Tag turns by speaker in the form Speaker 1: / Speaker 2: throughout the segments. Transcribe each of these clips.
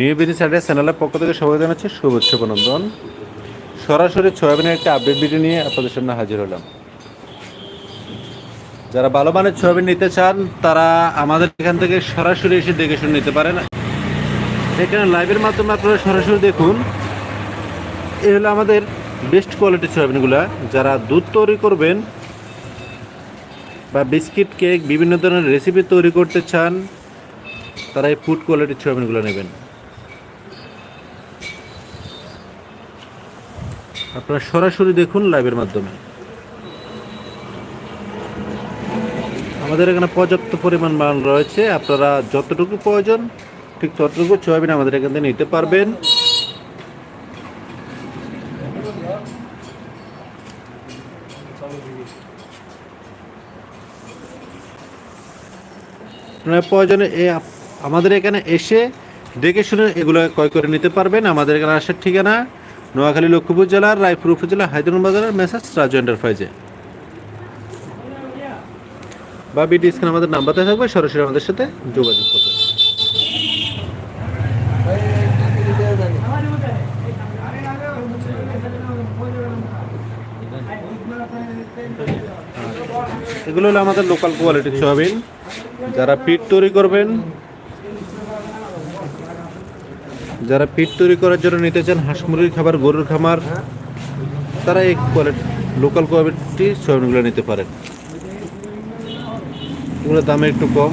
Speaker 1: New BD সাইডের চ্যানেলের পক্ষ থেকে সবাই জানাচ্ছি শুভেচ্ছা অভিনন্দন সরাসরি সয়াবিনের একটা আপডেট ভিডিও নিয়ে আপনাদের সামনে হাজির হলাম। যারা ভালো মানের সয়াবিন নিতে চান, তারা আমাদের এখান থেকে সরাসরি এসে দেখে শুনে নিতে পারেন। এখানে লাইভের মাধ্যমে আপনারা সরাসরি দেখুন, এই হলো আমাদের বেস্ট কোয়ালিটির সয়াবিনগুলা যারা দুধ তৈরি করবেন বা বিস্কিট কেক বিভিন্ন ধরনের রেসিপি তৈরি করতে চান, তারা এই ফুড কোয়ালিটির সয়াবিনগুলো নেবেন। আপনারা সরাসরি দেখুন লাইভের মাধ্যমে। আমাদের এখানে পর্যাপ্ত পরিমাণ মাল রয়েছে, আপনারা যতটুকু প্রয়োজন, ঠিক ততটুকু সয়াবিন আমাদের এখান থেকে নিতে পারবেন। আপনারা প্রয়োজনে আমাদের এখানে এসে দেখে শুনে এগুলো ক্রয় করে নিতে পারবেন, আমাদের এখানে আসার ঠিকানা নোয়াখালী লক্ষ্মীপুর জেলার, রায়পুর উপজেলা হায়দ্রাবাদ বাজারের মেসাজ রাজু এন্টারপ্রাইজে বা বিডি স্ক্রিন আমাদের নাম্বারতে থাকবে, সরাসরি আমাদের সাথে যোগাযোগ করবে এগুলো হলো আমাদের লোকাল কোয়ালিটির সয়াবিন যারা পিঠ তৈরি করবেন যারা পিঠ তৈরি করার জন্য নিতে চান হাঁস মুরগির খাবার, গরুর খামার, তারা এই কোয়ালিটি লোকাল কোয়ালিটি সয়াবিনগুলো নিতে পারেন। এগুলোর দাম একটু কম।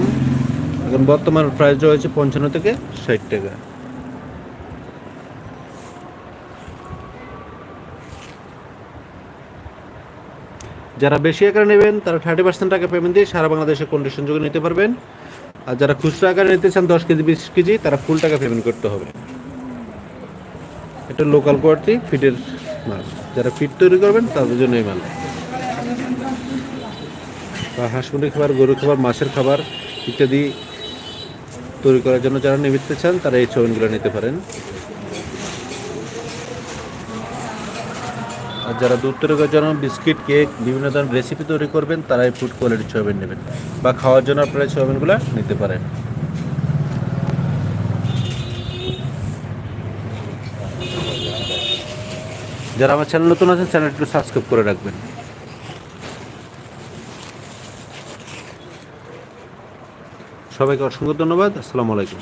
Speaker 1: এখন বর্তমান প্রাইস রয়েছে পঞ্চান্ন থেকে ষাট টাকা। যারা বেশি আকারে নেবেন, তারা থার্টি পার্সেন্ট টাকা পেমেন্ট দিয়ে সারা বাংলাদেশে কন্ডিশন যোগে নিতে পারবেন। আর যারা খুচরা আকারে নিতে চান দশ কেজি, বিশ কেজি, তারা ফুল টাকা পেমেন্ট করতে হবে। এটা লোকাল কোয়ালিটি ফিটের মাল। যারা ফিট তৈরি করবেন, তাদের জন্য এই মাল। বা হাঁস মুরগির খাবার, গরুর খাবার, মাছের খাবার ইত্যাদি তৈরি করার জন্য যারা নিতে চান, তারা এই চৌনগুলো নিতে পারেন। আর যারা দুধ তৈরি করার জন্য বিস্কিট, কেক, বিভিন্ন ধরনের রেসিপি তৈরি করবেন তারা এই ফুড কোয়ালিটির সয়াবিন নেবেন। বা খাওয়ার জন্য আপনারা এই সয়াবিনগুলো নিতে পারেন। যারা আমার চ্যানেল নতুন আছেন চ্যানেলটি সাবস্ক্রাইব করে রাখবেন। সবাইকে অসংখ্য ধন্যবাদ। আসসালামু আলাইকুম।